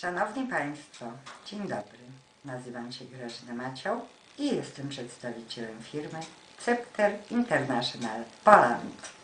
Szanowni Państwo, dzień dobry. Nazywam się Grażyna Macioł i jestem przedstawicielem firmy Cepter International Poland.